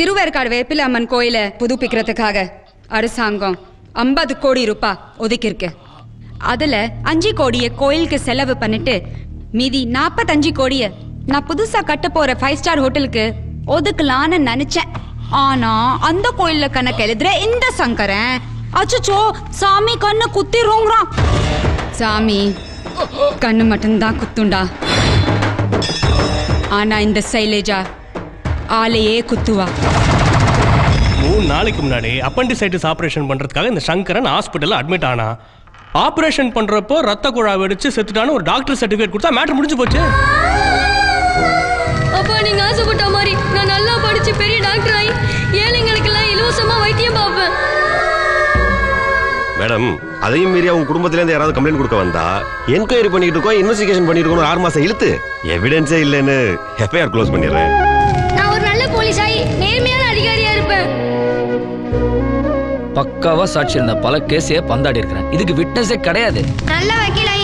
திருவேற்காடு வேப்பில அம்மன் கோயிலை புதுப்பிக்கிறதுக்காக அரசாங்கம் ஐம்பது கோடி ரூபாய் ஒதுக்கியிருக்கு. அதுல அஞ்சு கோடியை கோயிலுக்கு செலவு பண்ணிட்டு மீதி நாற்பத்தஞ்சு கோடியை நான் புதுசா கட்ட போற ஃபைவ் ஸ்டார் ஹோட்டலுக்கு ஒதுக்கலான்னு நினைச்சேன். ஆனா அந்த கோயில்ல கணக்கு எழுதுற இந்த சங்கரன் அச்சோ சாமி கண்ணு குத்திருங்கிறான் சாமி கண்ணு மட்டும்தான் குத்துண்டா. ஆனா இந்த சைலேஜா ஆளையே குத்துவா. மூணு நாளைக்கு முன்னாடி அப்பண்டிசைட்டிஸ் ஆபரேஷன் பண்றதுக்காக இந்த சங்கரன் ஹாஸ்பிட்டல்ல அட்மிட் ஆனா. ஆபரேஷன் பண்றப்போ ரத்த குழாய் வெடிச்சு செத்துட்டான்னு ஒரு டாக்டர் சர்டிஃபிகேட் கொடுத்தா மேட்டர் முடிஞ்சு போச்சு. அப்பா நீங்க ஆசைப்பட்ட மாதிரி நான் நல்லா படிச்சு பெரிய டாக்டர் ஆகி ஏழைங்களுக்கெல்லாம் இலவசமா வைத்தியம் பார்ப்பேன். மேடம் அதையும் மீறி அவங்க குடும்பத்துல இருந்து யாராவது கம்ப்ளைண்ட் கொடுக்க வந்தா? என்கொயரி பண்ணிட்டு இருக்கோம் இன்வெஸ்டிகேஷன் பண்ணிட்டு இருக்கோம் ஆறு மாசம் இழுத்து. எவிடன்ஸே இல்லைன்னு எஃப்ஐஆர் க்ளோஸ் பண்ணிடுறேன். பக்காவா சாட்சி இருந்த பல கேஸையே பந்தாடி இருக்கிறேன். இதுக்கு விட்னஸே கிடையாது. நல்ல வக்கீலா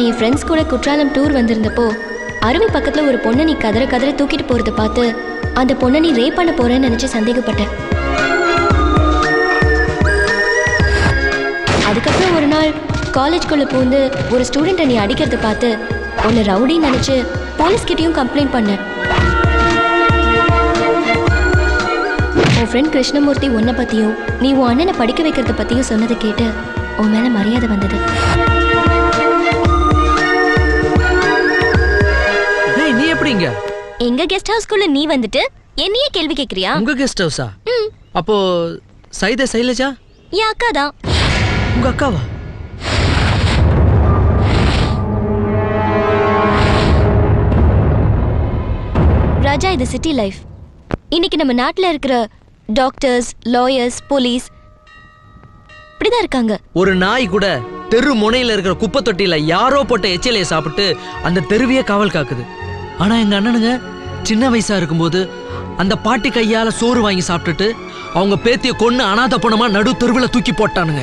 நான் என் ஃப்ரெண்ட்ஸ் கூட குற்றாலம் டூர் வந்திருந்தப்போ அருவி பக்கத்துல ஒரு பொண்ணை நீ கதற கதற தூக்கிட்டு போகிறத பார்த்து அந்த பொண்ணை நீ ரேப் பண்ண போறேன்னு நினச்சி சந்தேகப்பட்டேன். அதுக்கப்புறம் ஒரு நாள் காலேஜ்குள்ளே பூந்து ஒரு ஸ்டூடெண்ட்டை நீ அடிக்கிறத பார்த்து உன்னை ரவுடின்னு நினச்சி போலீஸ்கிட்டையும் கம்ப்ளைண்ட் பண்ணேன். உன் ஃப்ரெண்ட் கிருஷ்ணமூர்த்தி உன்னை பத்தியும் நீ உன் அண்ணனை படிக்க வைக்கிறத பத்தியும் சொன்னதை கேட்டு உன் மேல மரியாதை வந்தது. எப்படிங்க எங்க கெஸ்ட் ஹவுஸ்க்குள்ள நீ வந்துட்டு என்னையே கேள்வி கேக்குறியா? உங்க கெஸ்ட் ஹவுஸா அப்போ சைத சைலஜா? என் அக்கா தான். உங்க அக்காவா? ராஜா இது சிட்டி லைஃப் இன்னைக்கு நம்ம நாட்டுல இருக்கிற டாக்டர்ஸ் லாயர்ஸ் போலீஸ் இப்படிதான் இருக்காங்க. ஒரு நாய் கூட தெரு முனையில இருக்கிற குப்பை தொட்டியில யாரோ போட்ட எச்சிலையை சாப்பிட்டு அந்த தெருவையே காவல் காக்குது. ஆனா எங்க அண்ணனுங்க சின்ன வயசா இருக்கும்போது அந்த பாட்டி கையால சோறு வாங்கி சாப்பிட்டுட்டு அவங்க பேத்திய கொன்னு அனாதை பணமா நடு தெருவில் தூக்கி போட்டானுங்க.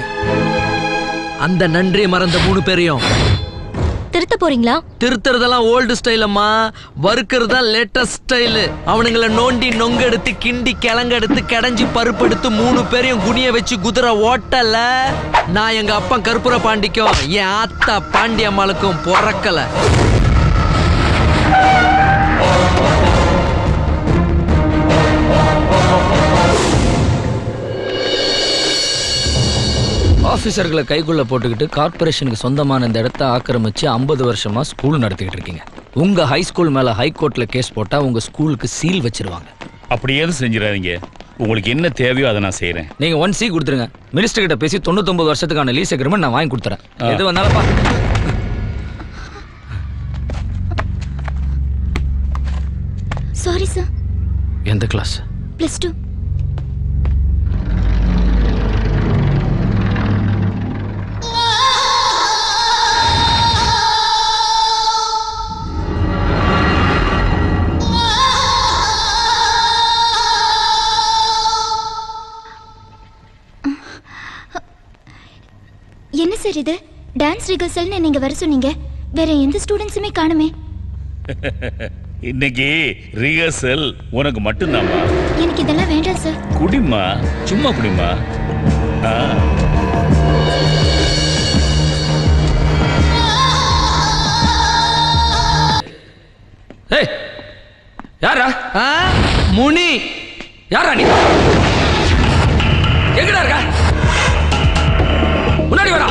அந்த நன்றியை மறந்த மூணு பேரையும். திருத்த போறீங்களா? திருத்துறதெல்லாம் ஓல்டு ஸ்டைல் அம்மா. வறுக்கிறது தான் லேட்டஸ்ட் ஸ்டைலு அவனுங்களை நோண்டி நொங்கெடுத்து கிண்டி கிழங்கெடுத்து கடைஞ்சி பருப்பெடுத்து மூணு பேரையும் குனிய வச்சு குதிரை ஓட்டல. நான் எங்க அப்பா கருப்புர பாண்டிக்கும் என் ஆத்தா பாண்டி அம்மாளுக்கும் பிறக்கல. ஆஃபீஸர்களை கைக்குள்ள போட்டுக்கிட்டு கார்ப்பரேஷனுக்கு சொந்தமான இந்த இடத்த ஆக்கிரமிச்சு ஐம்பது வருஷமா ஸ்கூல் நடத்திக்கிட்டு இருக்கீங்க. உங்க ஹை ஸ்கூல் மேல ஹை கோர்ட்ல கேஸ் போட்டா உங்க ஸ்கூலுக்கு சீல் வச்சிருவாங்க. அப்படி எதுவும் செஞ்சிடாதீங்க. உங்களுக்கு என்ன தேவையோ அதை நான் செய்கிறேன் நீங்க ஒன் சி கொடுத்துருங்க. மினிஸ்டர் கிட்ட பேசி தொண்ணூத்தொன்பது வருஷத்துக்கான லீஸ் அக்ரிமெண்ட் நான் வாங்கி கொடுத்துறேன். எது வந்தாலும் சாரி சார் எந்த கிளாஸ் பிளஸ் டூ என்ன சார் இது? டான்ஸ் ரிகர்சல்னு நீங்க வர சொன்னீங்க. வேற எந்த ஸ்டூடெண்ட்ஸுமே காணுமே. இன்னைக்கு ரிஹர்சல் உனக்கு மட்டும்தாம்மா. எனக்கு இதெல்லாம் வேண்டாம் சார் குடிமா சும்மா குடிமா ஆ. ஏய் யாரா ஆ? முனி. யாரா நீ? எங்கடா இருக்க? முன்னாடி வரா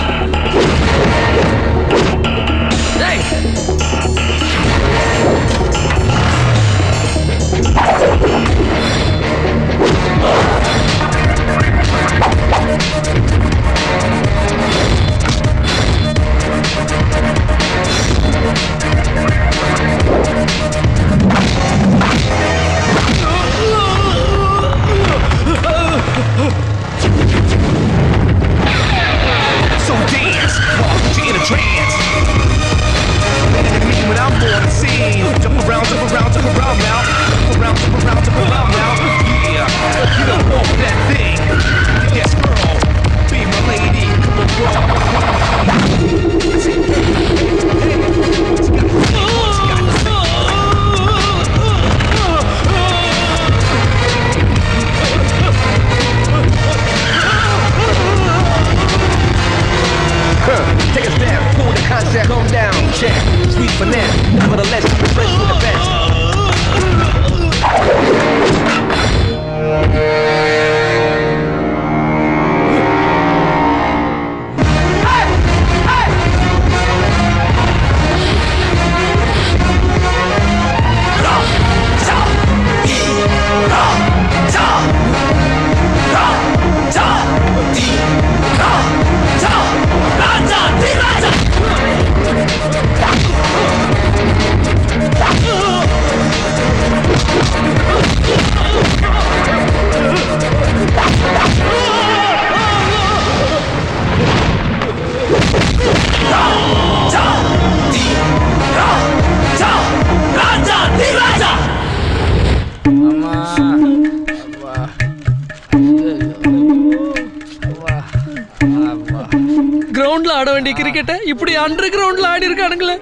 வேண்டிய கிரிக்கெட்டை இப்படி அண்டர் கிரவுண்ட்ல ஆடி இருக்கானுங்களே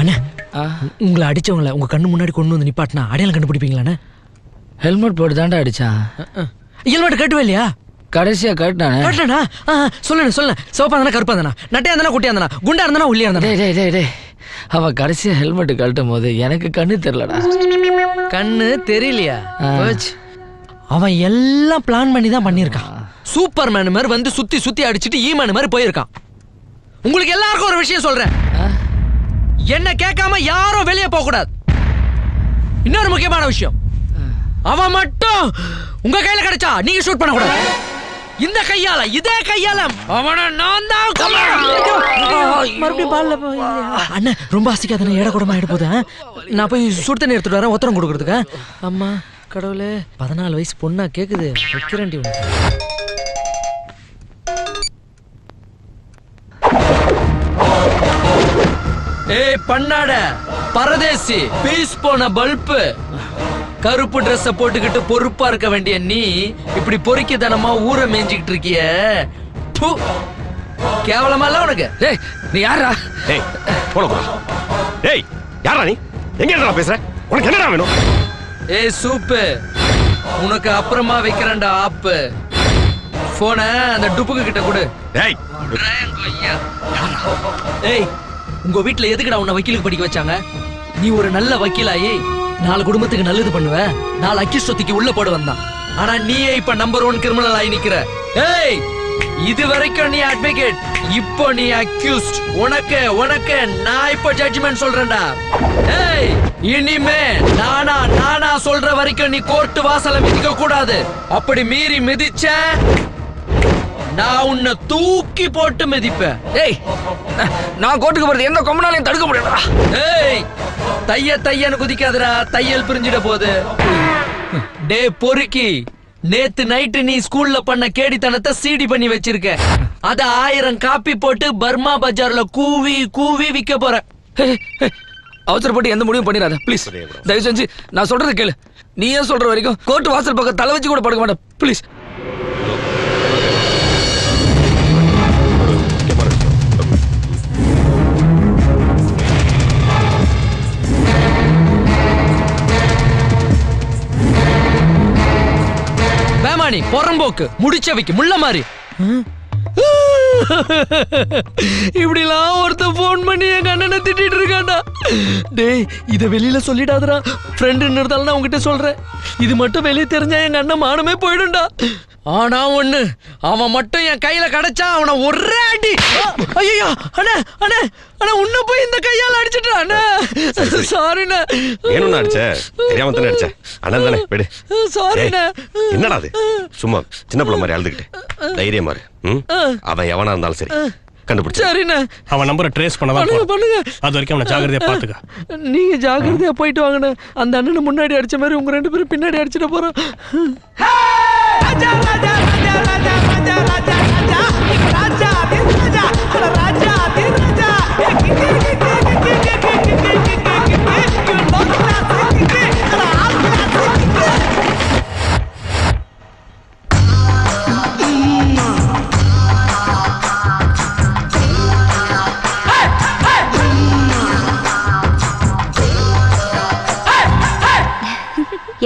அண்ணா உங்களை அடிச்சவங்கள உங்க கண்ணு முன்னாடி கொண்டு வந்து நிப்பாட்டினா அடையாளம் கண்டுபிடிப்பீங்களாண்ணே ஹெல்மெட் போட்டு தாண்டா அடிச்சான் ஹெல்மெட் கட்டுவே இல்லையா? கடைசியா கட்டினானே. கட்டணா சொல்லுண்ணே சொல்லுண்ணே. சிவப்பா இருந்தா கருப்பா இருந்தா நட்டையா இருந்தா குட்டியா இருந்தா குண்டா இருந்தா உள்ளியா இருந்தா டேய் டேய் அவன் கடைசியா ஹெல்மெட் கழட்டும் போது எனக்கு கண்ணு தெரியலடா. கண்ணு தெரியலையா. அவன் எல்லாம் பிளான் பண்ணி தான் பண்ணியிருக்கான். சூப்பர் மேன் மாதிரி வந்து சுத்தி சுத்தி அடிச்சிட்டு ஈமேன் மாதிரி போயிருக்கான். உங்களுக்கு எல்லாருக்கும் ஒரு விஷயம் சொல்றேன். என்ன கேட்காம யாரும் வெளியே போக கூடாது. இன்னொரு முக்கியமான விஷயம். அவன் மட்டும் உங்க கையில கிடைச்சா நீங்க ஷூட் பண்ண கூடாது. இந்த கையால இதே கையால அவனை நான் தான் மறுபடியும் பால்ல அண்ணன் ரொம்ப ஆசிக்காத ஏட கூடமா ஆயிட போதா நான் போய் சுடு தண்ணி எடுத்துட்டு வரேன் உத்தரம் கொடுக்கறதுக்கு அம்மா கடவுளே. பதினாலு வயசு பொண்ணா கேக்குது வைக்கிறேன்டி உனக்கு. ஏய் பண்ணாட பரதேசி பீஸ் போன பல்பு. கருப்பு Dress போட்டுக்கிட்டு பொறுப்பா இருக்க வேண்டிய நீ இப்படி பொறுக்கித்தனமா ஊரை மேய்ஞ்சிக்கிட்டு இருக்கிய. கேவலமா இல்ல உனக்கு? டேய் நீ யாரா டேய் போட போடா. டேய் யாரா நீ? எங்க இருக்கா பேசுற? உனக்கு என்னடா வேணும்? ஏய் சூப்பு. உனக்கு அப்புறமா வைக்கிறேன்டா ஆப்பு. போன அந்த டுப்புக்கு கிட்ட கொடு. டேய் ஏய் உங்க வீட்டுல எதுக்குடா உன்னை வக்கீலுக்கு படிக்க வச்சாங்க? நீ ஒரு நல்ல வக்கீலாயி நாலு குடும்பத்துக்கு நல்லது பண்ணுவ நாலு அக்கிஷ்டத்துக்கு உள்ள போட வந்தான் ஆனா நீயே இப்ப நம்பர் ஒன் கிரிமினல் ஆகி நிக்கிற. ஏய் இது வரைக்கும் நீ அட்வொகேட் இப்போ நீ அக்யூஸ்ட் உனக்கு உனக்கு நான் இப்போ ஜட்ஜ்மெண்ட் சொல்றேன்டா. ஏய் இனிமே நானா நானா சொல்ற வரைக்கும் நீ கோர்ட் வாசல மிதிக்க கூடாது அப்படி மீறி மிதிச்ச நான் உன்னை தூக்கி போட்டு மிதிப்பேன். டேய் நான் கோர்ட்டுக்கு போறது எந்த கொம்பனாலையும் தடுக்க முடியாதா ஏய் தைய தையன்னு குதிக்காதடா. தையல் பிரிஞ்சிட போகுது. டே பொறுக்கி நேத்து நைட்டு நீ ஸ்கூல்ல பண்ண கேடித்தனத்தை சீடி பண்ணி வச்சிருக்க. அத ஆயிரம் காப்பி போட்டு பர்மா பஜார்ல கூவி கூவி விக்க போற. அவசரப்பட்டு எந்த முடிவும் பண்ணிடாத. ப்ளீஸ் தயவு செஞ்சு நான் சொல்றது கேளு. நீ ஏன் சொல்ற வரைக்கும் கோர்ட் வாசல் பக்கம் தலை வச்சு கூட படுக்க மாட்டேன் ப்ளீஸ் வேமானி புறம்போக்கு முடிச்சவைக்கு முள்ள மாதிரி இப்படிலாம் ஒருத்தன் ஃபோன் பண்ணி எங்க அண்ணனை திட்டிட்டு இருக்காண்டா டேய் இத வெளியில சொல்லிடாதடா. ஃப்ரெண்டு இருந்தாலும் நான் உங்ககிட்ட சொல்றேன். இது மட்டும் வெளியே தெரிஞ்சா எங்க அண்ணன் மானமே போயிடும்டா. ஆனா ஒண்ணு அவன் மட்டும் என் கையில கிடைச்சா அவனை ஒரே அடி. ஐயோ அண்ணே அண்ணே. அண்ணா உன்ன போய் இந்த கையால அடிச்சிட்டான் அண்ணா சாரிண்ணா வேணும்னு அடிச்ச தெரியாம தானே அடிச்ச அண்ணன் தானே விடு சாரிண்ணா என்னடா அது சும்மா சின்ன பிள்ளை மாதிரி அழுதுகிட்டு தைரியமா இரு ம்? அவன் எவனா இருந்தாலும் சரி கண்டுபிடிச்சு சரிண்ணா அவன் நம்பரை ட்ரேஸ் பண்ண தான் பண்ணுங்க. பண்ணுங்க அது வரைக்கும் அவனை ஜாகிரதையா பாத்துக்க நீங்க ஜாக்கிரதையா போயிட்டு வாங்கண்ணே அந்த அண்ணனை முன்னாடி அடிச்ச மாதிரி உங்க ரெண்டு பேரும் பின்னாடி அடிச்சிட போறோம்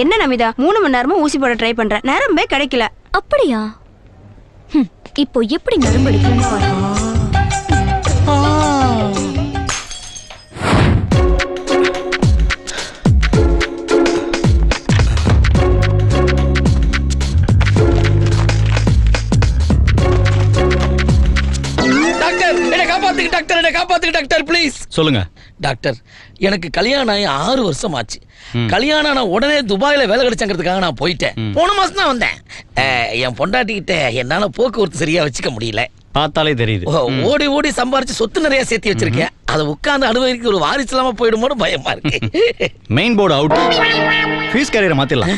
என்ன நமிதா மூணு மணி நேரமும் ஊசி போட ட்ரை பண்றேன் நேரமே கிடைக்கல. அப்படியா? இப்போ எப்படி நரம்பு எடுக்கணும்னு பாருங்க டாக்டர் என்ன காப்பாத்துங்க டாக்டர் ப்ளீஸ் சொல்லுங்க. டாக்டர் எனக்கு கல்யாணம் ஆகி ஆறு வருஷம் ஆச்சு. கல்யாணம் ஆன உடனே துபாயில வேலை கிடைச்சாங்கிறதுக்காக நான் போயிட்டேன். போன மாசம் தான் வந்தேன். என் பொண்டாட்டிக்கிட்ட என்னால போக்குவரத்து சரியா வச்சுக்க முடியல. பார்த்தாலே தெரியுது. ஓடி ஓடி சம்பாரிச்சு சொத்து நிறைய சேர்த்து வச்சிருக்கேன். அதை உட்கார்ந்து அனுபவிக்க ஒரு வாரிசு இல்லாம போயிடுமோன்னு பயமா இருக்கு. மெயின் போர்டு அவுட் ஃபீஸ் கேரியரை மாத்திடலாம்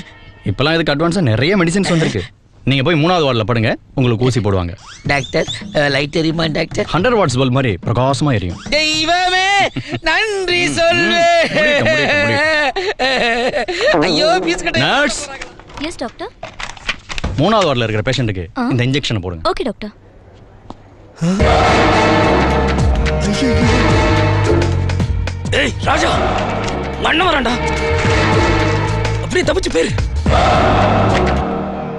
இப்பெல்லாம் இதுக்கு அட்வான்ஸா நிறைய மெடிசின்ஸ் வந்திருக்கு. நீங்க போய் மூணாவது வார்டில் படுங்க உங்களுக்கு ஊசி போடுவாங்க. டாக்டர் லைட் தெரியுமா டாக்டர் ஹண்ட்ரட் வாட்ஸ் பல்ப் மாதிரி பிரகாசமா எரியும். தெய்வமே நன்றி சொல்லு ஐயோ பீஸ் நர்ஸ் எஸ் டாக்டர் மூணாவது வார்டில் இருக்கிற பேஷண்ட்டுக்கு. இந்த இன்ஜெக்ஷனை போடுங்க. ஓகே டாக்டர் ஏய் ராஜா மண்ண வரான்டா. அப்படியே தப்பிச்சு பேரு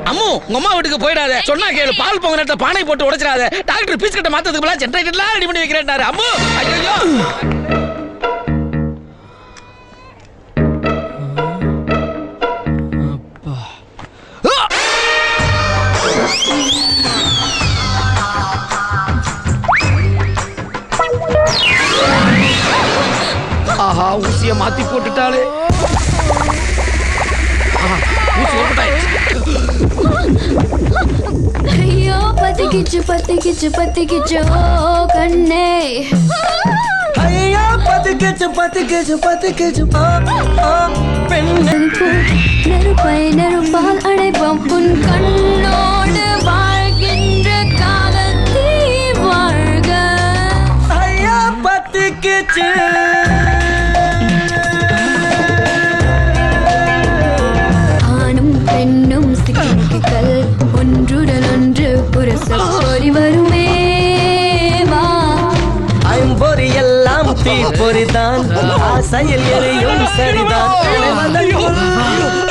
அம்மு உங்க அம்மா வீட்டுக்கு போயிடாத. சொன்னா கேளு. பால் பொங்க நேரத்துல பானை போட்டு உடைச்சிடாத. டாக்டர் பீஸ் கட்ட மாத்ததுக்கு பதிலா ஜென்ரேட்டர்லாம் ரெடி பண்ணி வைக்கிறேன்னாரு. அம்மு ஐயோ ஆஹா ஊசிய மாத்தி போட்டுட்டாலே ஐயோ பத்திக்கிச்சு பத்திக்கிச்சு பத்திக்கிச்சு. ஓ கண்ணே. ஐயா பத்துக்கிச்சு பத்துக்கிச்சு பத்துக்கிச்சு. நெருப்பு, நெருப்பை நெருப்பால் அடைப்போம் உன் கண்ணோடு வாழ்கின்ற காலத்தீ வாழ்க. ஐயா பத்துக்கிச்சு. எல்லாம் தீப்பொறிதான் ஆசையில் எரியும் சரிதான்.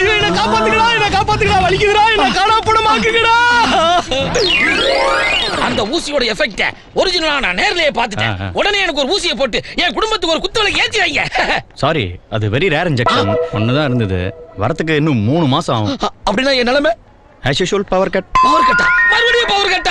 என்ன காப்பாத்துக்கடா என்ன காப்பாத்துக்கடா வலிக்குதுடா என்ன காணாப்படமாக்குங்கடா அந்த ஊசியோட எஃபெக்ட ஒரிஜினலா நான் நேர்லயே பார்த்துட்டேன். உடனே எனக்கு ஒரு ஊசியை போட்டு என் குடும்பத்துக்கு ஒரு குத்துவலை ஏத்தி வைங்க. சாரி அது வெரி ரேர் இன்ஜெக்ஷன் ஒன்று தான் இருந்தது. வரத்துக்கு இன்னும் மூணு மாசம் ஆகும். அப்படின்னா என் நிலைமை? As usual power cut power கட்டா மறுபடியும் பவர் கட்டா